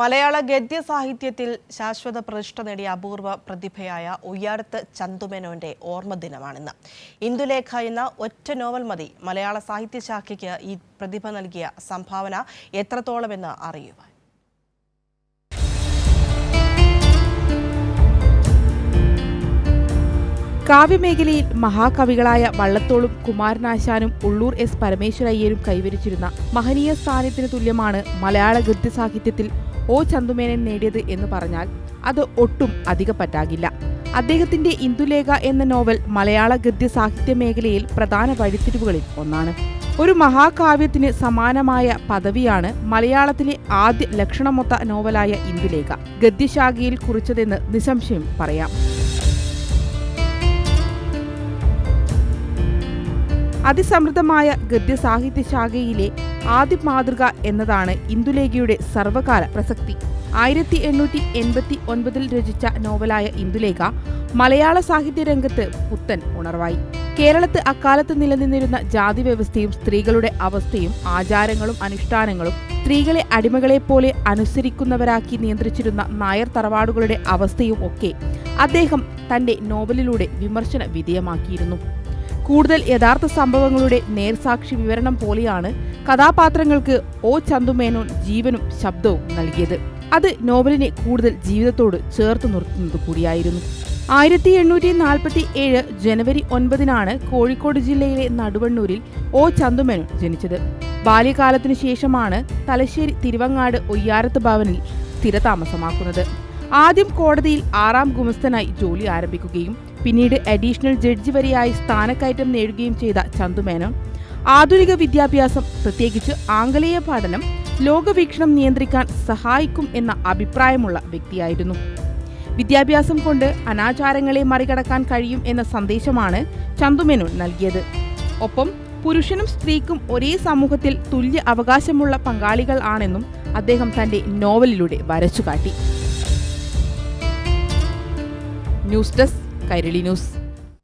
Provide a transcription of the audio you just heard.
മലയാള ഗദ്യ സാഹിത്യത്തിൽ ശാശ്വത പ്രതിഷ്ഠ നേടിയ അപൂർവ പ്രതിഭയായ ഉയ്യാടത്ത് ചന്തുമേനോന്റെ ഓർമ്മ ദിനമാണിന്ന്. ഇന്ദുലേഖ എന്ന ഒറ്റ നോവൽ മതി. മലയാള സാഹിത്യ ശാഖയ്ക്ക് ഈ പ്രതിഭ നൽകിയ സംഭാവന എത്രത്തോളമെന്ന് അറിയുവാൻ. കാവ്യമേഖലയിൽ മഹാകവികളായ വള്ളത്തോളും കുമാരനാശാനും ഉള്ളൂർ എസ് പരമേശ്വരയ്യരും കൈവരിച്ചിരുന്ന മഹനീയ സ്ഥാനത്തിന് തുല്യമാണ് മലയാള ഗദ്യ സാഹിത്യത്തിൽ ഒ ചന്തുമേനൻ നേടിയത് എന്ന് പറഞ്ഞാൽ അത് ഒട്ടും അധിക പറ്റാകില്ല അദ്ദേഹത്തിന്റെ ഇന്ദുലേഖ എന്ന നോവൽ മലയാള ഗദ്യ സാഹിത്യ മേഖലയിൽ പ്രധാന വഴിത്തിരിവുകളിൽ ഒന്നാണ്. ഒരു മഹാകാവ്യത്തിന് സമാനമായ പദവിയാണ് മലയാളത്തിലെ ആദ്യ ലക്ഷണമൊത്ത നോവലായ ഇന്ദുലേഖ. ഗദ്യശാഖയിൽ കുറിച്ചതെന്ന് നിസംശയം പറയാം. അതിസമൃദ്ധമായ ഗദ്യ സാഹിത്യ ശാഖയിലെ ആദ്യ മാതൃക എന്നതാണ് ഇന്ദുലേഖയുടെ സർവകാല പ്രസക്തി. ആയിരത്തി എണ്ണൂറ്റി എൺപത്തി ഒൻപതിൽ രചിച്ച നോവലായ ഇന്ദുലേഖ മലയാള സാഹിത്യ രംഗത്ത് പുത്തൻ ഉണർവായി. കേരളത്ത് അക്കാലത്ത് നിലനിന്നിരുന്ന ജാതി വ്യവസ്ഥയും സ്ത്രീകളുടെ അവസ്ഥയും ആചാരങ്ങളും അനുഷ്ഠാനങ്ങളും സ്ത്രീകളെ അടിമകളെപ്പോലെ അനുസരിക്കുന്നവരാക്കി നിയന്ത്രിച്ചിരുന്ന നായർ തറവാടുകളുടെ അവസ്ഥയും ഒക്കെ അദ്ദേഹം തന്റെ നോവലിലൂടെ വിമർശന വിധേയമാക്കിയിരുന്നു. കൂടുതൽ യഥാർത്ഥ സംഭവങ്ങളുടെ നേർസാക്ഷി വിവരണം പോലെയാണ് കഥാപാത്രങ്ങൾക്ക് ഓ ചന്തുമേനോൻ ജീവനും ശബ്ദവും നൽകിയത്. അത് നോവലിനെ കൂടുതൽ ജീവിതത്തോട് ചേർത്ത് നിർത്തുന്നത് കൂടിയായിരുന്നു. ആയിരത്തി എണ്ണൂറ്റി നാൽപ്പത്തി ഏഴ് ജനുവരി ഒൻപതിനാണ് കോഴിക്കോട് ജില്ലയിലെ നടുവണ്ണൂരിൽ ഓ ചന്തുമേനോൻ ജനിച്ചത്. ബാല്യകാലത്തിനു ശേഷമാണ് തലശ്ശേരി തിരുവങ്ങാട് ഒയ്യാരത്ത് ഭവനിൽ സ്ഥിരതാമസമാക്കുന്നത്. ആദ്യം കോടതിയിൽ ആറാം ഗുമസ്തനായി ജോലി ആരംഭിക്കുകയും പിന്നീട് അഡീഷണൽ ജഡ്ജി വരെയായി സ്ഥാനക്കയറ്റം നേടുകയും ചെയ്ത ചന്തുമേനോൻ ആധുനിക വിദ്യാഭ്യാസം പ്രത്യേകിച്ച് ആംഗലേയ പഠനം ലോകവീക്ഷണം നിയന്ത്രിക്കാൻ സഹായിക്കും എന്ന അഭിപ്രായമുള്ള വ്യക്തിയായിരുന്നു. വിദ്യാഭ്യാസം കൊണ്ട് അനാചാരങ്ങളെ മറികടക്കാൻ കഴിയും എന്ന സന്ദേശമാണ് ചന്തുമേനോൻ നൽകിയത്. ഒപ്പം പുരുഷനും സ്ത്രീക്കും ഒരേ സമൂഹത്തിൽ തുല്യ അവകാശമുള്ള പങ്കാളികൾ ആണെന്നും അദ്ദേഹം തന്റെ നോവലിലൂടെ വരച്ചുകാട്ടി. News desk Kairali news.